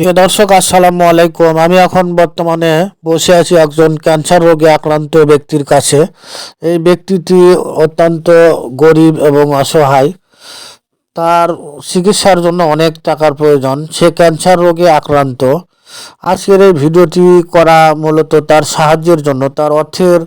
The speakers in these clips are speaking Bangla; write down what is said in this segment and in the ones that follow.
প্রিয় দর্শক, আসসালামু আলাইকুম। আমি এখন বর্তমানে বসে আছি একজন ক্যান্সার রোগে আক্রান্ত ব্যক্তির কাছে। এই ব্যক্তিটি অত্যন্ত গরিব এবং অসহায়। তার চিকিৎসার জন্য অনেক টাকার প্রয়োজন। সে ক্যান্সার রোগে আক্রান্ত। আজকের এই ভিডিওটি করা মূলত তার সাহায্যের জন্য। তার অর্থের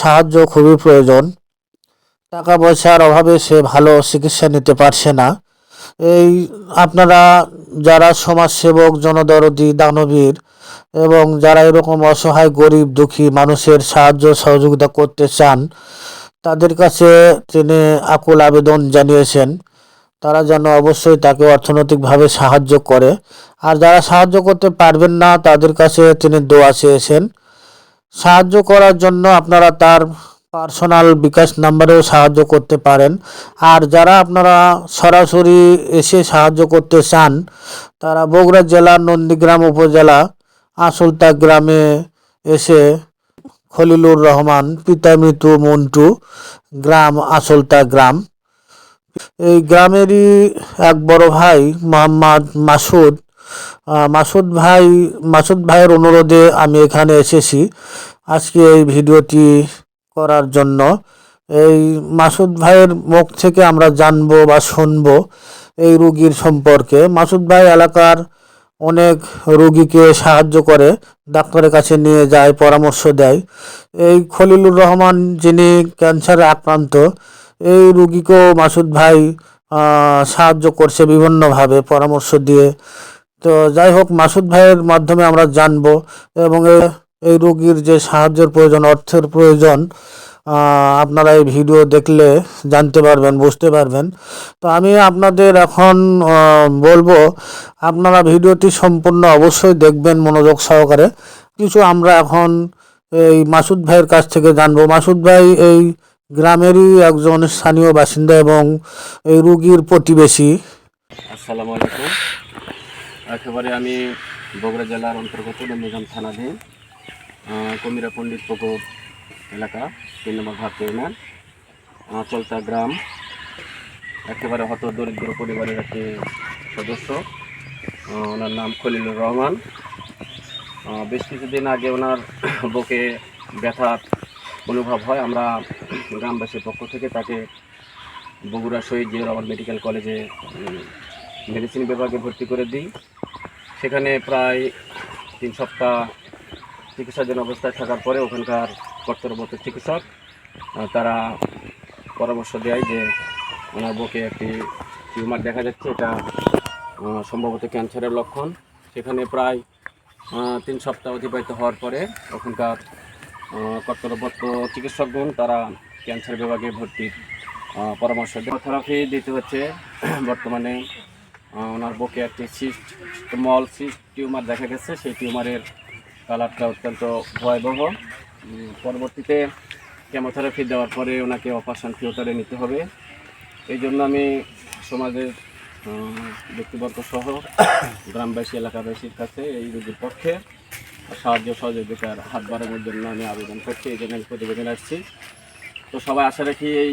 সাহায্য খুবই প্রয়োজন। টাকা পয়সার অভাবে সে ভালো চিকিৎসা নিতে পারছে না। এই আপনারা যারা সমাজসেবক, জনদরদি, দানবীর এবং যারা এরকম অসহায়, গরিব, দুঃখী মানুষের সাহায্য, সহযোগিতা করতে চান, তাদের কাছে তিনি আকুল আবেদন জানিয়েছেন। তারা যেন অবশ্যই তাকে অর্থনৈতিকভাবে সাহায্য করে। আর যারা সাহায্য করতে পারবেন না, তাদের কাছে তিনি দোয়া চেয়েছেন। সাহায্য করার জন্য আপনারা তার পার্সোনাল বিকাশ নাম্বারেও সাহায্য করতে পারেন। আর যারা আপনারা সরাসরি এসে সাহায্য করতে চান, তারা বগুড়া জেলার নন্দীগ্রাম উপজেলা আসলতা গ্রামে এসে খলিলুর রহমান, পিতা মৃত্যু মন্টু, গ্রাম আসলতা গ্রাম। এই গ্রামেরই এক বড় ভাই মোহাম্মদ মাসুদ। মাসুদ ভাই, মাসুদ ভাইয়ের অনুরোধে আমি এখানে এসেছি। আজকে এই ভিডিওটি করার জন্য। এই মাসুদ ভাইয়ের মুখ থেকে আমরা জানব বা শুনব এই রুগীর সম্পর্কে। মাসুদ ভাই এলাকার অনেক রুগীকে সাহায্য করে, ডাক্তারের কাছে নিয়ে যায়, পরামর্শ দেয়। এই খলিলুর রহমান যিনি ক্যান্সারে আক্রান্ত, এই রুগীকেও মাসুদ ভাই সাহায্য করছে বিভিন্নভাবে, পরামর্শ দিয়ে। তো যাই হোক, মাসুদ ভাইয়ের মাধ্যমে আমরা জানব এবং এই রোগীর যে সাহায্যের প্রয়োজন, অর্থের প্রয়োজন আপনারা এই ভিডিও দেখলে জানতে পারবেন, বুঝতে পারবেন। তো আমি আপনাদের এখন বলব, আপনারা ভিডিওটি সম্পূর্ণ অবশ্যই দেখবেন মনোযোগ সহকারে। কিছু আমরা এখন এই মাসুদ ভাইয়ের কাছ থেকে জানব। মাসুদ ভাই এই গ্রামেরই একজন স্থানীয় বাসিন্দা এবং এই রুগীর প্রতিবেশী। আসসালামু আলাইকুম। একেবারে আমি বগুড়া জেলার অন্তর্গত থানাধীন। কুমিরা পণ্ডিত পুকুর এলাকা, তিন নম্বর ভাত ইউনিয়ন চলতা গ্রাম, একেবারে হত দরিদ্র পরিবারের একটি সদস্য। ওনার নাম খলিলুর রহমান। বেশ কিছুদিন আগে ওনার বুকে ব্যথার অনুভব হয়। আমরা গ্রামবাসীর পক্ষ থেকে তাকে বগুড়া শহীদ জিয়া রহমান মেডিকেল কলেজে মেডিসিন বিভাগে ভর্তি করে দিই। সেখানে প্রায় তিন সপ্তাহ চিকিৎসাধীন অবস্থায় থাকার পরে ওখানকার কর্তব্যরত চিকিৎসক তারা পরামর্শ দেয় যে, ওনার বুকে একটি টিউমার দেখা যাচ্ছে, এটা সম্ভবত ক্যান্সারের লক্ষণ। সেখানে প্রায় তিন সপ্তাহ অতিবাহিত হওয়ার পরে ওখানকার কর্তব্যরত চিকিৎসকগণ তারা ক্যান্সার বিভাগে ভর্তির পরামর্শ থেরাপি দিতে হচ্ছে। বর্তমানে ওনার বুকে একটি সিস্ট স্মল সিস্ট টিউমার দেখা গেছে। সেই টিউমারের কালারটা অত্যন্ত ভয়াবহ। পরবর্তীতে কেমোথেরাপি দেওয়ার পরে ওনাকে অপারেশন থিয়েটারে নিতে হবে। এই জন্য আমি সমাজের ব্যক্তিবর্গ সহ গ্রামবাসী, এলাকাবাসীর কাছে এই রোগীর পক্ষে সাহায্য সহযোগিতার হাত বাড়ানোর জন্য আমি আবেদন করছি, এই জন্য আমি প্রতিবেদন আসছি। তো সবাই আশা রাখি এই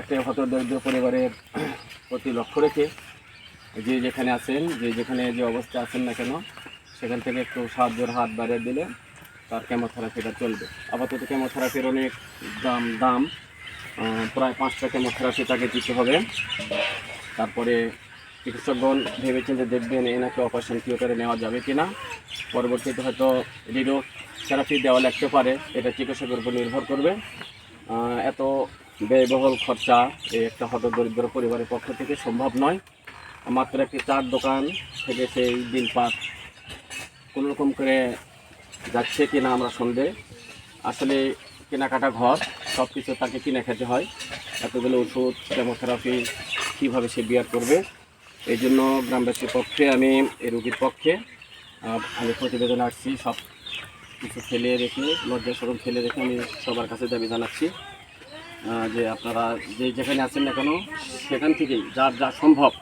একটা হত দরিদ্র পরিবারের প্রতি লক্ষ্য রেখে যে যেখানে আছেন, যে যেখানে যে অবস্থা আছেন না কেন সেখান থেকে একটু সাহায্যের হাত বাড়িয়ে দিলে তার কেমোথেরাপিটা চলবে। আপাতত কেমোথেরাপির অনেক দাম দাম প্রায় পাঁচটা কেমোথেরাপি তাকে দিতে হবে। তারপরে চিকিৎসকগণ ভেবেচিন্তে দেখবেন এনাকে অপারেশন থিয়েটারে নেওয়া যাবে কি না পরবর্তীতে হয়তো রিডো থেরাপি দেওয়া লাগতে পারে, এটা চিকিৎসকের উপর নির্ভর করবে। এত ব্যয়বহুল খরচা এই একটা হত দরিদ্র পরিবারের পক্ষ থেকে সম্ভব নয়। মাত্র একটি চার দোকান থেকে সেই দিন পাত কোনো রকম করে যাচ্ছে কিনা আমরা সন্দেহ। আসলে কেনাকাটা ঘর সব কিছু তাকে কিনে খেতে হয়। এতগুলো ওষুধ, কেমোথেরাপি, কীভাবে সে বিয়ার করবে? এই জন্য গ্রামবাসীর পক্ষে আমি, এই রোগীর পক্ষে আমি প্রতিবেদন আসছি, সব কিছু ফেলে রেখে লজ্জা সরম ফেলে রেখে আমি সবার কাছে দাবি জানাচ্ছি যে আপনারা যে যেখানে আছেন না কেন, সেখান থেকেই, যার যা সম্ভব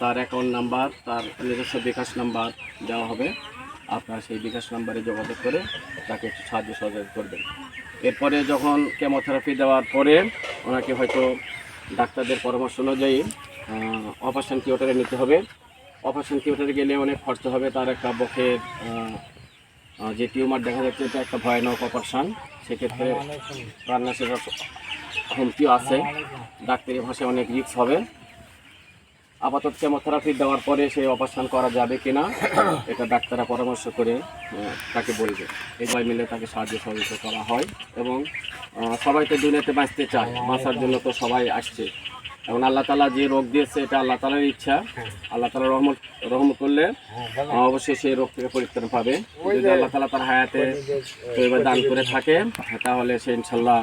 তার অ্যাকাউন্ট নাম্বার তার নিজস্ব বিকাশ নাম্বার দেওয়া হবে। আপনারা সেই বিকাশ নাম্বারে যোগাযোগ করে তাকে একটু সাহায্য সহযোগিতা করবেন। এরপরে যখন কেমোথেরাপি দেওয়ার পরে ওনাকে হয়তো ডাক্তারদের পরামর্শ অনুযায়ী অপারেশন থিয়েটারে নিতে হবে। অপারেশন থিয়েটারে গেলে অনেক খরচ হবে। তার একটা বকের যে টিউমার দেখা যাচ্ছে, এটা একটা ভয়ানক অপারেশন সেক্ষেত্রে প্রাণনাশের হুমকিও আছে। ডাক্তারি ভাষায় অনেক রিস্ক হবে। আপাতত কেমোথেরাপি দেওয়ার পরে সেই অপারেশন করা যাবে কিনা এটা ডাক্তাররা পরামর্শ করে তাকে বলবে। সবাই মিলে তাকে সাহায্য সহযোগিতা করা হয় এবং সবাই তো দুনিয়াতে বাঁচতে চায় বাঁচার জন্য তো সবাই আসছে। এবং আল্লাহ তালা যে রোগ দিয়েছে এটা আল্লাহ তালার ইচ্ছা। আল্লাহ তালা রহমত রহমত করলে অবশ্যই সেই রোগ থেকে পরিত্রাণ পাবে। যদি আল্লাহ তালা তার হায়াতে দান করে থাকে তাহলে সে ইনশাল্লাহ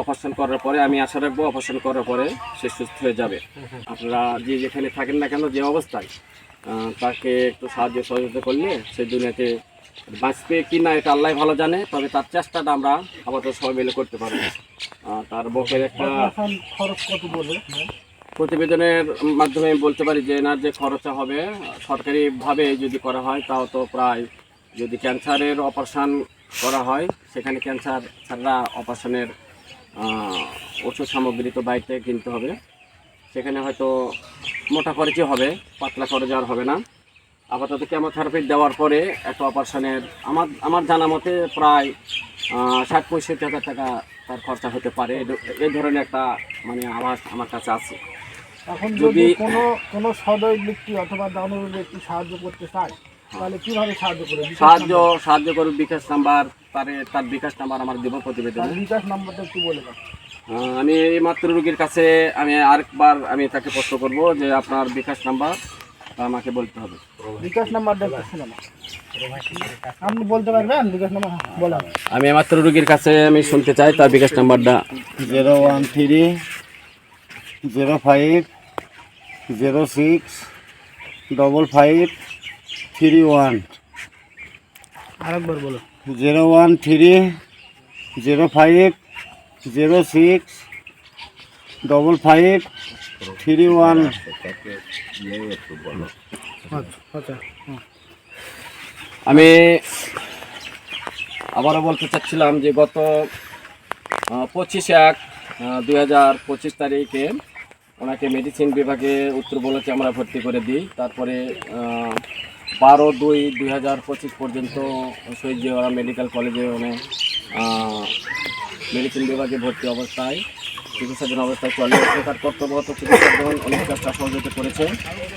অপারেশন করার পরে আমি আশা রাখব অপারেশন করার পরে সে সুস্থ হয়ে যাবে। আপনারা যে যেখানে থাকেন না কেন, যে অবস্থায় তাকে একটু সাহায্য সহযোগিতা করলে সে দুনিয়াতে বাঁচবে কি না, এটা আল্লাহ ভালো জানে, তবে তার চেষ্টাটা আমরা আপাতত সবাই মিলে করতে পারব তার বকের একটা খরচ কত বলে প্রতিবেদনের মাধ্যমে আমি বলতে পারি যে এনার যে খরচা হবে, সরকারিভাবে যদি করা হয়, তাও তো প্রায় যদি ক্যান্সারের অপারেশান করা হয়, সেখানে ক্যান্সার ছাড়া অপারেশনের ওষুধ সামগ্রী তো বাইরে থেকে কিনতে হবে। সেখানে হয়তো মোটা খরচই হবে পাতলা খরচ আর হবে না। আপাতত কেমোথেরাপি দেওয়ার পরে একটা অপারেশনের আমার আমার জানা মতে প্রায় ষাট পঁয়ষট্টি হাজার টাকা তার খরচা হতে পারে। এই ধরনের একটা মানে আভাস আমার কাছে আছে। এখন যদি- কোনো কোনো সদয় ব্যক্তি অথবা দানবীয় ব্যক্তি সাহায্য করতে চায় সাহায্য করে সাহায্য সাহায্য করুন বিকাশ নাম্বার তার তার বিকাশ নাম্বার আমার দেব প্রতিবেদনে। বিকাশ নাম্বারটা একটু বলে আমি এই মাত্র রুগীর কাছে আমি আরেকবার আমি তাকে প্রশ্ন করব যে আপনার বিকাশ নাম্বার আমাকে বলতে হবে। বিকাশ নাম্বারটা আপনি বলতে পারবেন? বিকাশ নাম্বার হ্যাঁ, বলেন আমি মাত্র রুগীর কাছে আমি শুনতে চাই তার বিকাশ নাম্বারটা। Zero one three zero five zero six double five three one আরেকবার বলো। Zero one three zero five zero six double five three one আচ্ছা আচ্ছা আমি আবারও বলতে চাচ্ছিলাম যে গত পঁচিশ এক দুই হাজার পঁচিশ তারিখে ওনাকে মেডিসিন বিভাগে উত্তর বলকে আমরা ভর্তি করে দিই। তারপরে বারো দুই দুই হাজার পঁচিশ পর্যন্ত শহীদ মেডিকেল কলেজে উনি মেডিসিন বিভাগে ভর্তি অবস্থায়, চিকিৎসাধীন অবস্থায় চলে তার কর্তব্যগত চিকিৎসাধীন অনেক চেষ্টা সহযোগিতা করেছে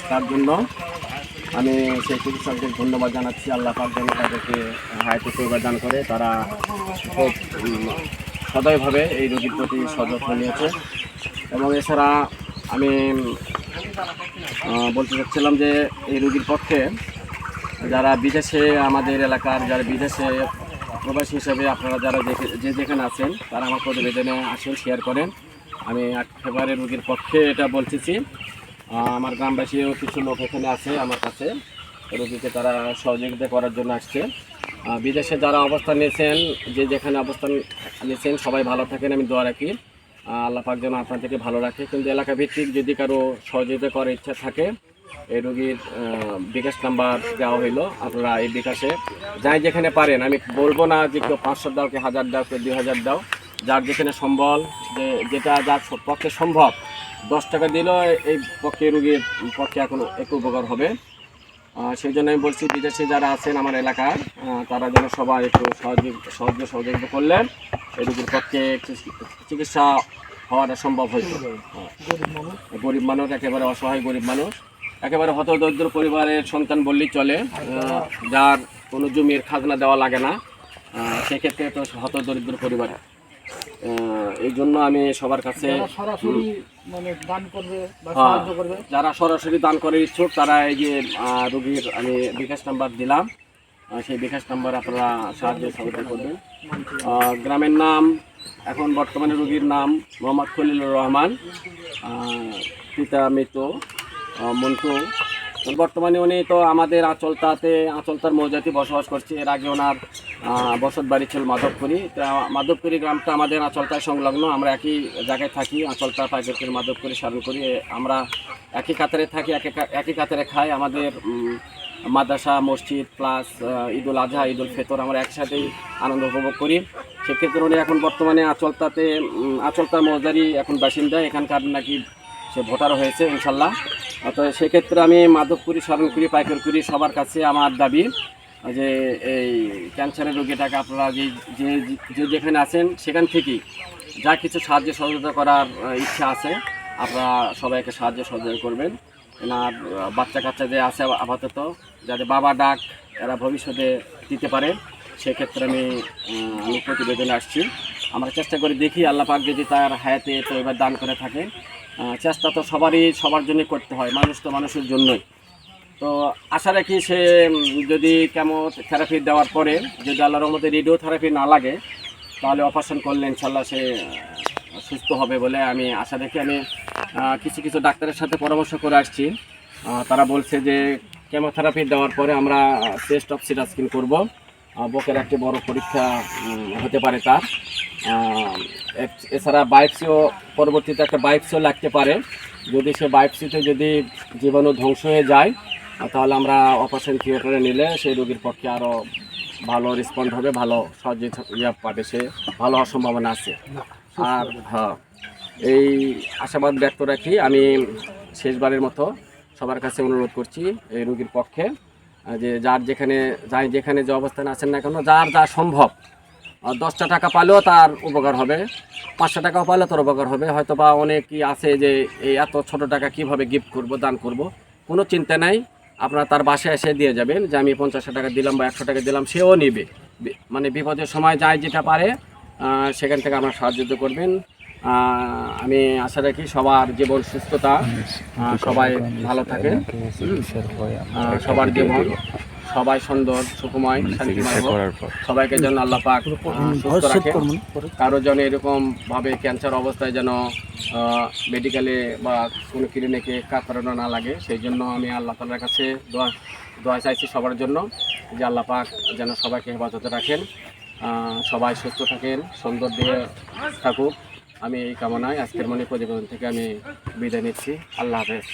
তার জন্য। আমি সেই চিকিৎসকদের ধন্যবাদ জানাচ্ছি। আল্লাহ পাক যেন তাদেরকে হায়াতে দান করে। তারা খুব সদয়ভাবে এই রোগীর প্রতি সযত্ন নিয়েছে। এবং এছাড়া আমি বলতে চাচ্ছিলাম যে এই রোগীর পক্ষে যারা বিদেশে, আমাদের এলাকার যারা বিদেশে প্রবাসী হিসেবে আপনারা যারা যে যেখানে আছেন, তারা আমার প্রতিবেদনে আসেন শেয়ার করেন। আমি একেবারে রোগীর পক্ষে এটা বলতেছি। আমার গ্রামবাসীও কিছু লোক এখানে আছে আমার কাছে। রোগীকে তারা সহযোগিতা করার জন্য আসছে। বিদেশে যারা অবস্থান নিয়েছেন, যে যেখানে অবস্থান নিয়েছেন, সবাই ভালো থাকেন, আমি দোয়া রাখি। আল্লাহ পাক যেন আপনাদেরকে ভালো রাখে। কিন্তু এলাকা ভিত্তিক যদি কারও সহযোগিতা করার ইচ্ছা থাকে এই রোগীর বিকাশ নাম্বার দেওয়া হইল। আপনারা এই বিকাশে যাই যেখানে পারেন, আমি বলব না যে কেউ পাঁচশো দাও কি হাজার দাও, কেউ দুই হাজার দাও। যার যেখানে সম্বল, যে যেটা যার পক্ষে সম্ভব, দশ টাকা দিলেও এই পক্ষে রুগীর পক্ষে এখন একটু উপকার হবে। সেই জন্য আমি বলছি, বিদেশে যারা আছেন আমার এলাকার তারা যেন সবাই একটু সহযোগ সহযোগ সহযোগিতা করলেন। এই রুগীর পক্ষে চিকিৎসা হওয়াটা সম্ভব হয়েছে। গরিব মানুষ, একেবারে অসহায় গরিব মানুষ। একেবারে হতদরিদ্র পরিবারের সন্তান বললেই চলে। যার কোনো জমির খাজনা দেওয়া লাগে না। সেক্ষেত্রে তো হতদরিদ্র পরিবার। এই জন্য আমি সবার কাছে যারা সরাসরি মানে দান হ্যাঁ। যারা সরাসরি দান করার ইচ্ছুক তারা এই যে রুগীর আমি বিকাশ নাম্বার দিলাম। সেই বিকাশ নাম্বার আপনারা সাহায্য সহযোগিতা করবেন। গ্রামের নাম এখন বর্তমানে রুগীর নাম মোহাম্মদ খলিলুর রহমান। পিতা মৃত। মন্টু। বর্তমানে উনি তো আমাদের আঁচলতাতে আঁচলতার মৌজাতি বসবাস করছে। এর আগে ওনার বসত বাড়ি ছিল মাধবপুরি। তা মাধবপুরি গ্রামটা আমাদের আঁচলতায় সংলগ্ন। আমরা একই জায়গায় থাকি আঁচলতা পাইকারি মাধবপুরি সারণ করি। আমরা একই কাতারে থাকি একই কাতারে খাই। আমাদের মাদ্রাসা, মসজিদ প্লাস ঈদুল আজহা, ঈদুল ফেতর আমরা একসাথেই আনন্দ উপভোগ করি। সেক্ষেত্রে উনি এখন বর্তমানে আচলতাতে আচলতা মৌজারি এখন বাসিন্দা। এখানকার নাকি সে ভোটার হয়েছে ইনশাল্লাহ। তো সেক্ষেত্রে আমি মাধবপুরি শরণপুরি পাইকারপুরি সবার কাছে আমার দাবি যে এই ক্যান্সারের রোগীটাকে আপনারা যে যে যেখানে আছেন সেখান থেকেই যা কিছু সাহায্য সহযোগিতা করার ইচ্ছা আছে আপনারা সবাইকে সাহায্য সহযোগিতা করবেন। এনার বাচ্চা কাচ্চা যে আছে আপাতত যাদের বাবা ডাক এরা ভবিষ্যতে দিতে পারে সেক্ষেত্রে আমি আমি প্রতিবেদনে আসছি। আমরা চেষ্টা করে দেখি আল্লাহ পাক যদি তার হায়াতে তো এবার দান করে থাকে আহ, চেষ্টা তো সবারই, সবার জন্যই করতে হয়, মানুষ তো মানুষের জন্যই। তো আশা রাখি সে যদি কেমো থেরাপি দেওয়ার পরে, যদি আল্লাহর মধ্যে রেডিও থেরাপি না লাগে, তাহলে অপারেশন করলে ইনশাল্লাহ সে সুস্থ হবে বলে আমি আশা রাখি। আমি কিছু কিছু ডাক্তারের সাথে পরামর্শ করে আসছি। তারা বলছে যে কেমোথেরাপি দেওয়ার পরে আমরা টেস্ট অফ সিটাস্কিন করব। বুকের একটি বড় পরীক্ষা হতে পারে তার। এছাড়া বায়োপসিও পরবর্তীতে একটা বায়োপসিও লাগতে পারে। যদি সে বায়োপসিতে যদি জীবাণু ধ্বংস হয়ে যায় তাহলে আমরা অপারেশন থিয়েটারে নিলে সেই রোগীর পক্ষে আরও ভালো রেসপন্ড হবে ভালো সহজে ইয়া পাবে সে ভালো হওয়ার সম্ভাবনা আছে। আর হ্যাঁ এই আশাবাদ ব্যক্ত রাখি। আমি শেষবারের মতো সবার কাছে অনুরোধ করছি এই রোগীর পক্ষে যে যার যেখানে যাই যেখানে যে অবস্থানে আছেন না কেন যার যা সম্ভব দশটা টাকা পালেও তার উপকার হবে। পাঁচশো টাকাও পালে তার উপকার হবে। হয়তো বা অনেকই আছে যে এই এত ছোট টাকা কীভাবে গিফট করব, দান করব। কোনো চিন্তা নাই। আপনারা তার বাসায় এসে দিয়ে যাবেন যে আমি পঞ্চাশ টাকা দিলাম বা একশো টাকা দিলাম, সেও নেবে। মানে বিপদের সময় যায় যেটা পারে সেখান থেকে আমরা সাহায্য করবেন। আমি আশা রাখি সবার জীবন সুস্থতা সবাই ভালো থাকে সবার জীবন সবাই সুন্দর সুখময় শান্তিময় সবাইকে যেন আল্লাহ পাক সুস্থ রাখে। কারও যেন এরকম ভাবে ক্যান্সার অবস্থায় যেন মেডিকেলে বা কোনো ক্লিনিকে কাতরানো না লাগে সেই জন্য আমি আল্লাহ তালার কাছে দোয়া দোয়া চাইছি সবার জন্য যে আল্লাহ পাক যেন সবাইকে হেফাজতে রাখেন সবাই সুস্থ থাকেন সুন্দর দিয়ে থাকুক। আমি এই কামনায় আজকের মনে প্রতিবেদন থেকে আমি বিদায় নিচ্ছি। আল্লাহ হাফেজ।